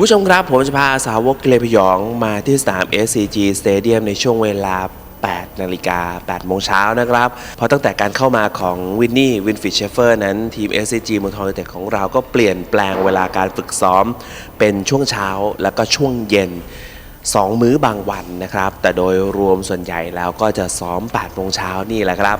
คุณผู้ชมครับ ผมจะพาสาวกเลพยองมาที่สนาม SCG Stadium ในช่วงเวลา 8 นาฬิกา 8 โมงเช้านะครับ เพราะตั้งแต่การเข้ามาของวินนี่วินฟิชเชฟเฟอร์นั้นทีม SCG เมืองทองยูไนเต็ดของเราก็เปลี่ยนแปลงเวลาการฝึกซ้อม เป็นช่วงเช้าแล้วก็ช่วงเย็น2มื้อบางวันนะครับ แต่โดยรวมส่วนใหญ่แล้วก็จะซ้อม8โมงเช้านี่แหละครับ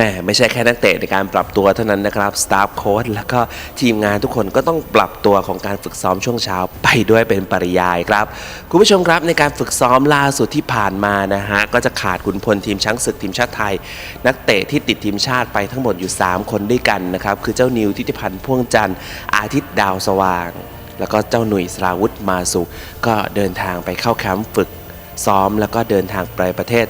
ม่ไม่ใช่แค่นักเตะในการปรับตัวเท่านั้นนะครับสตาฟโค้ชแล้วก็ทีมงานทุกคนก็ต้องปรับตัวของการฝึกซ้อมช่วงเช้าไปด้วยเป็นปริยายครับ คุณผู้ชมครับในการฝึกซ้อมล่าสุดที่ผ่านมานะฮะก็จะขาดขุนพลทีมช้างศึกทีมชาติไทย นักเตะที่ติดทีมชาติไปทั้งหมดอยู่ 3 คนด้วยกันนะครับคือเจ้านิวทิติพันธ์พ่วงจันทร์อาทิตย์ดาวสว่าง แล้วก็เจ้าหนุ่ยสราวุธมาสุก็เดินทางไปเข้าแคมป์ฝึกซ้อม แล้วก็เดินทางไปประเทศ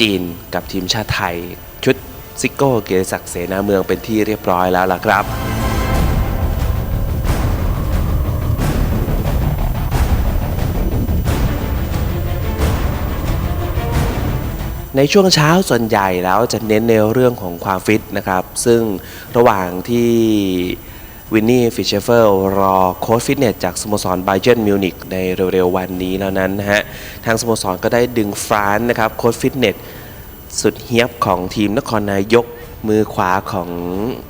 จีนกับทีมชาติไทยชุด ซิโก้เกียรติศักดิ์เสนาเมืองเป็นที่เรียบร้อยแล้วล่ะครับในช่วงเช้าส่วนใหญ่แล้วจะเน้นในเรื่องของความฟิตนะครับ ซึ่งระหว่างที่วินนี่ฟิชเชเฟอร์รอโค้ชฟิตเนสจากสโมสรไบเจนมิวนิกในเร็วๆวันนี้แล้วนั้นนะฮะ ทางสโมสรก็ได้ดึงฟรานซ์นะครับโค้ชฟิตเนส สุดเฮียบของทีมนครนายก มือขวาของ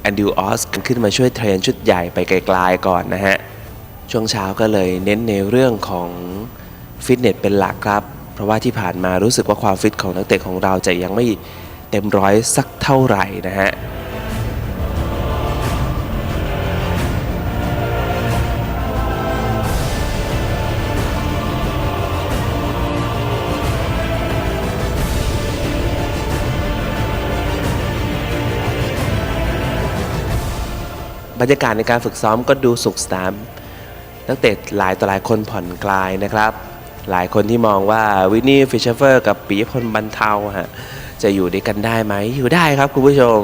แอนดิวออสขึ้นมาช่วยเทรนชุดใหญ่ไปไกลๆก่อนนะฮะ ช่วงเช้าก็เลยเน้นในเรื่องของฟิตเนสเป็นหลักครับ เพราะว่าที่ผ่านมารู้สึกว่าความฟิตของนักเตะของเราจะยังไม่เต็มร้อยสักเท่าไหร่นะฮะ บรรยากาศในการฝึกซ้อมก็ดูสุขสนานนักเตะหลายต่อหลายคนผ่อนคลายนะครับ หลายคนที่มองว่าวินนี่ฟิชเชอร์กับปีพลบรรเทาฮะจะอยู่ด้วยกันได้ไหมอยู่ได้ครับคุณผู้ชม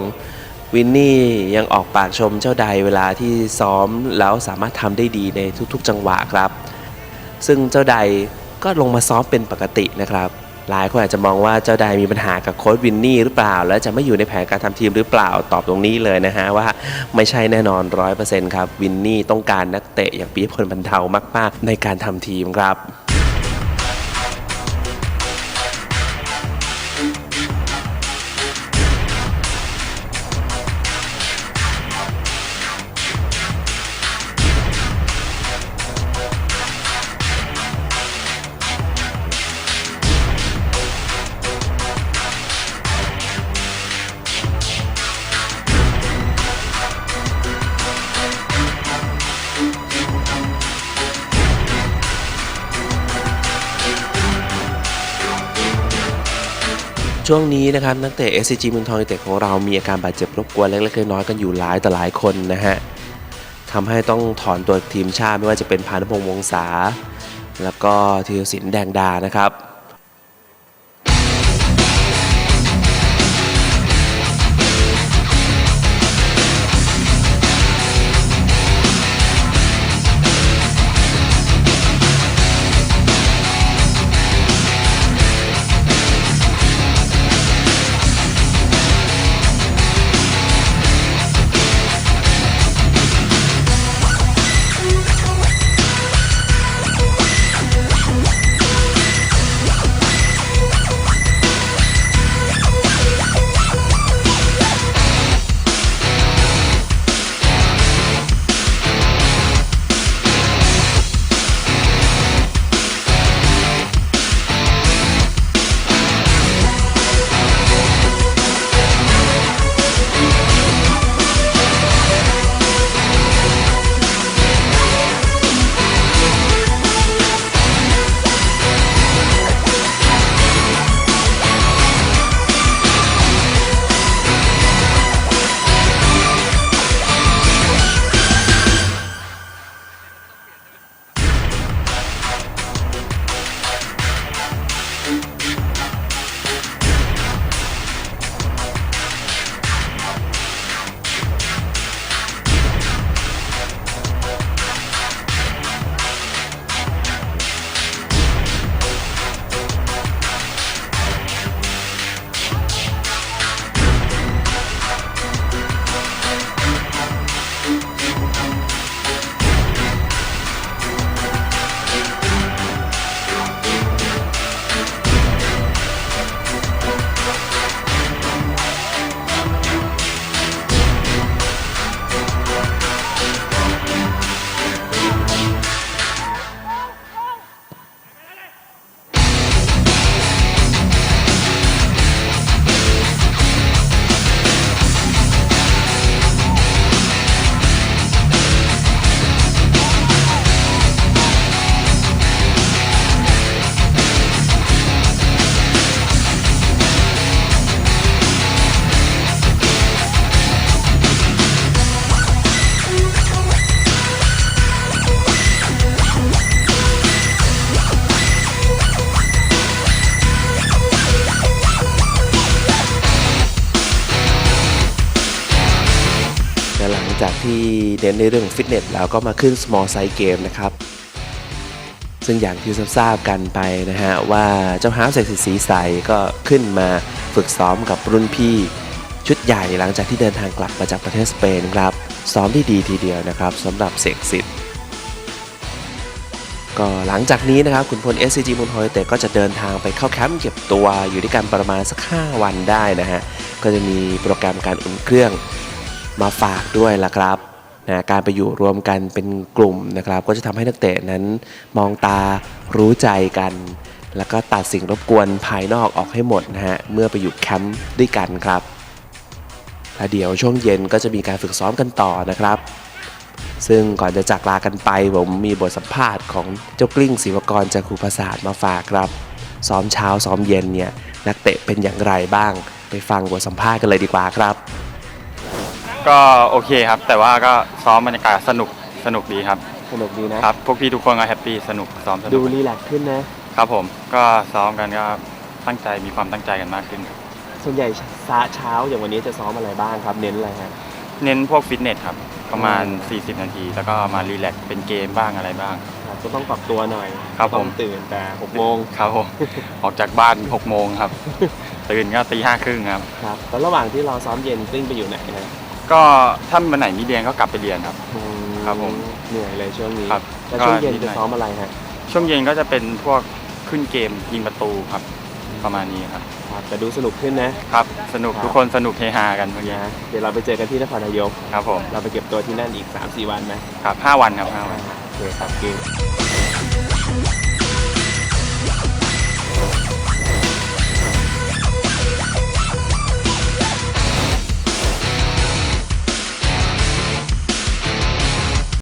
วินนี่ยังออกปากชมเจ้าใดเวลาที่ซ้อมแล้วสามารถทำได้ดีในทุกๆจังหวะครับ ซึ่งเจ้าใดก็ลงมาซ้อมเป็นปกตินะครับ หลายคนอาจจะมองว่าเจ้าใดมีปัญหากับโค้ชวินนี่หรือเปล่า และจะไม่อยู่ในแผนการทำทีมหรือเปล่าตอบตรงนี้เลยนะฮะว่าไม่ใช่แน่นอนร้อยเปอร์เซ็นต์ครับวินนี่ต้องการนักเตะอย่างปีพลบรรเทามาก ๆ ในการทำทีมครับ ช่วงนี้นะครับนักเตะ SCG เมืองทองยูไนเต็ดของเรามีอาการบาดเจ็บรบกวนเล็กๆน้อยๆกันอยู่หลายต่อหลายคนนะฮะทำให้ต้องถอนตัวทีมชาติไม่ว่าจะเป็นพานุพงษ์วงศาแล้วก็ธีรศิลป์แดงดานะครับ หลังจากที่เน้นในเรื่องฟิตเนสแล้วก็มาขึ้น small size game นะครับ ซึ่งอย่างที่ทราบกันไปนะฮะ ว่าเจ้าฮาร์ฟเสกสิทธ์สีใสก็ขึ้นมาฝึกซ้อมกับรุ่นพี่ชุดใหญ่หลังจากที่เดินทางกลับมาจากประเทศสเปนครับ ซ้อมที่ดีทีเดียวนะครับสำหรับเสกสิทธิ์ก็หลังจากนี้นะครับขุนพล SCG มุนโฮยเตก็จะเดินทางไปเข้าแคมป์เก็บตัวอยู่ด้วยกันประมาณสัก 5 วันได้นะฮะ ก็จะมีโปรแกรมการอุ่นเครื่อง มาฝากด้วยล่ะครับนะการไปอยู่รวมกันเป็นกลุ่มนะครับ ก็จะทำให้นักเตะนั้นมองตารู้ใจกัน แล้วก็ตัดสิ่งรบกวนภายนอกออกให้หมดนะฮะเมื่อไปอยู่แคมป์ด้วยกันครับและเดี๋ยวช่วงเย็นก็จะมีการฝึกซ้อมกันต่อนะครับ ซึ่งก่อนจะจากลากันไปผมมีบทสัมภาษณ์ของเจ้ากลิ้งศิวกรจากครูประสาทมาฝากครับ ซ้อมเช้าซ้อมเย็นเนี่ยนักเตะเป็นอย่างไรบ้าง ไปฟังบทสัมภาษณ์กันเลยดีกว่าครับ ก็โอเคครับ แต่ว่าก็ซ้อมบรรยากาศสนุกสนุกดีครับสนุกดีนะครับ พวกพี่ทุกคนก็แฮปปี้สนุกซ้อมสนุดูกรีแลกซ์ขึ้นนะ ครับผมก็ซ้อมกันก็ตั้งใจมีความตั้งใจกันมากขึ้นครับส่วนใหญ่ช้าเช้าอย่างวันนี้จะซ้อมอะไรบ้างครับ เน้นอะไรฮะ เน้นพวกฟิตเนสครับประมาณอืม40 นาที แล้วก็มารีแลกซ์เป็นเกมบ้างอะไรบ้าง ครับก็ต้องปรับตัวหน่อยครับต้องผมตื่นแต่6โมงครับผม ออกจากบ้าน6โมงครับ ตื่นก็ตีห้าครึ่งครับ ครับแล้วระหว่างที่เราซ้อมเย็นกลิ้งไปอยู่ไหนฮะ ก็ถ้าวันไหนมีเรียนก็กลับไปเรียนครับครับผมเหนื่อยเลยช่วงนี้ครับแล้วช่วงเย็นก็จะซ้อมอะไรฮะช่วงเย็นก็จะเป็นพวกขึ้นเกมยิงประตูครับประมาณนี้ครับครัแต่ดูสนุกขึ้นนะครับ สนุกทุกคนสนุกเฮฮากันเมื่อกี้นะเดี๋ยวเราไปเจอกันที่นครนายกครับผมเราไปเก็บตัวที่นั่นอีก 3-4 วันไหมครับห้าวันครับห้าวัน โอเคครับเกม